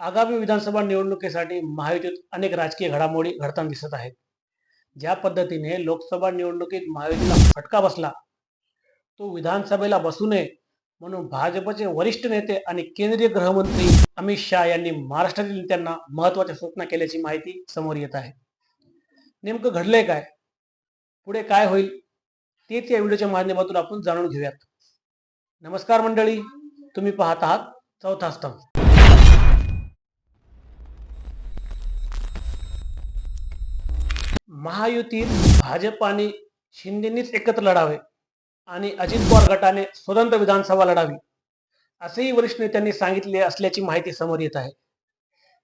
आगामी विधानसभा निवडणुकीसाठी महायुतीत अनेक राजकीय घडामोडी घडताना दिसत आहेत. ज्या पद्धतीने लोकसभा निवडणुकीत महायुतीला फटका बसला तो विधानसभेला बसू नये म्हणून भाजपचे वरिष्ठ नेते आणि केंद्रीय गृहमंत्री अमित शहा यांनी महाराष्ट्रातील नेत्यांना महत्त्वाच्या सूचना केल्याची माहिती समोर येत आहे. नेमकं घडलंय काय? पुढे काय होईल? तेच या व्हिडिओच्या माध्यमातून आपण जाणून घेऊयात. नमस्कार मंडळी तुम्ही पाहत आहात चौथा स्तंभ. महायुतीत भाजप आणि शिंदेनीच एकत्र लढावे आणि अजित पवार गटाने स्वतंत्र विधानसभा लढावी असेही वरिष्ठ नेत्यांनी सांगितले असल्याची माहिती समोर येत आहे.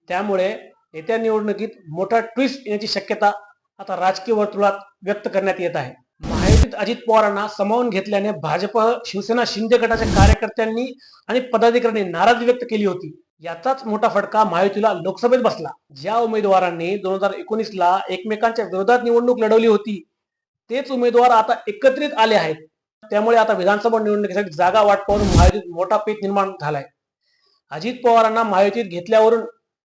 त्यामुळे येत्या निवडणुकीत मोठा ट्विस्ट येण्याची शक्यता आता राजकीय वर्तुळात व्यक्त करण्यात येत आहे. महायुतीत अजित पवारांना समावून घेतल्याने भाजप शिवसेना शिंदे गटाच्या कार्यकर्त्यांनी आणि पदाधिकाऱ्यांनी नाराजी व्यक्त केली होती. याचाच मोठा फटका महायुतीला लोकसभेत बसला. ज्या उमेदवारांनी दोन हजार एकोणीस ला एकमेकांच्या विरोधात निवडणूक लढवली होती तेच उमेदवार आता एकत्रित आले आहेत. त्यामुळे आता विधानसभा निवडणुकीसाठी जागा वाटपावरून महायुतीत मोठा पेच निर्माण झालाय. अजित पवारांना महायुतीत घेतल्यावरून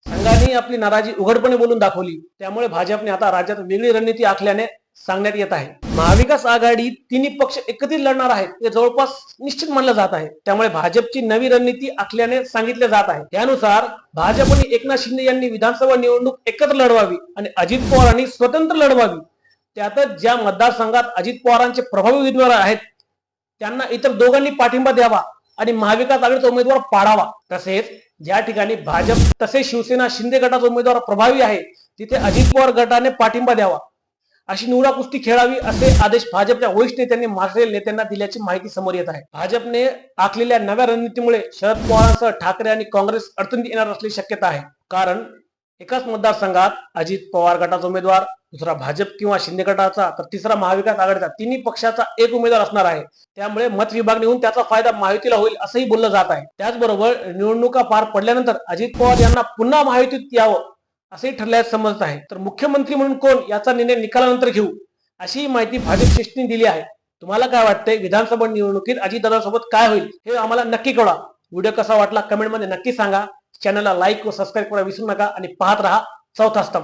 संघाने आपली नाराजी उघडपणे बोलून दाखवली. त्यामुळे भाजपने आता राज्यात वेगळी रणनीती आखल्याने सांगण्यात येत आहे. महाविकास आघाडी तिन्ही पक्ष एकत्रित लढणार आहेत हे जवळपास निश्चित मानलं जात आहे. त्यामुळे भाजपची नवी रणनीती आखल्याने सांगितले जात आहे. त्यानुसार भाजप आणि एकनाथ शिंदे यांनी विधानसभा निवडणूक एकत्र लढवावी आणि अजित पवारांनी स्वतंत्र लढवावी. त्यातच ज्या मतदारसंघात अजित पवारांचे प्रभावी उमेदवार आहेत त्यांना इतर दोघांनी पाठिंबा द्यावा आणि महाविकास आघाडीचा उमेदवार पाडावा. तसेच ज्या ठिकाणी भाजप तसेच शिवसेना शिंदे गटाचा उमेदवार प्रभावी आहे तिथे अजित पवार गटाने पाठिंबा द्यावा. अशी निवडा कुस्ती खेळावी असे आदेश भाजपच्या वरिष्ठ नेत्यांनी महाराष्ट्रीय नेत्यांना दिल्याची माहिती समोर येत आहे. भाजपने आखलेल्या नव्या रणनीतीमुळे शरद पवारांसह ठाकरे आणि काँग्रेस अडचणीत येणार असल्याची शक्यता आहे. कारण एकाच मतदारसंघात अजित पवार गटाचा उमेदवार दुसरा भाजप किंवा शिंदे गटाचा तर तिसरा महाविकास आघाडीचा. तिन्ही पक्षाचा एक उमेदवार असणार आहे. त्यामुळे मत विभागणी होऊन त्याचा फायदा महायुतीला होईल असंही बोललं जात आहे. त्याचबरोबर निवडणुका पार पडल्यानंतर अजित पवार यांना पुन्हा महायुतीत यावं असे ठरल्यास समजत आहे. तर मुख्यमंत्री म्हणून कोण? याचा निर्णय निकालानंतर घेऊ. अशी माहिती भाजप शिष्टीने दिली आहे. तुम्हाला काय वाटतंय? विधानसभा निवडणुकीत अजितदादांसोबत काय होईल? हे आम्हाला नक्की कळवा. व्हिडिओ कसा वाटला कमेंटमध्ये नक्की सांगा. चॅनलला लाईक व सबस्क्राईब करा विसरू नका आणि पाहत राहा चौथा स्तंभ.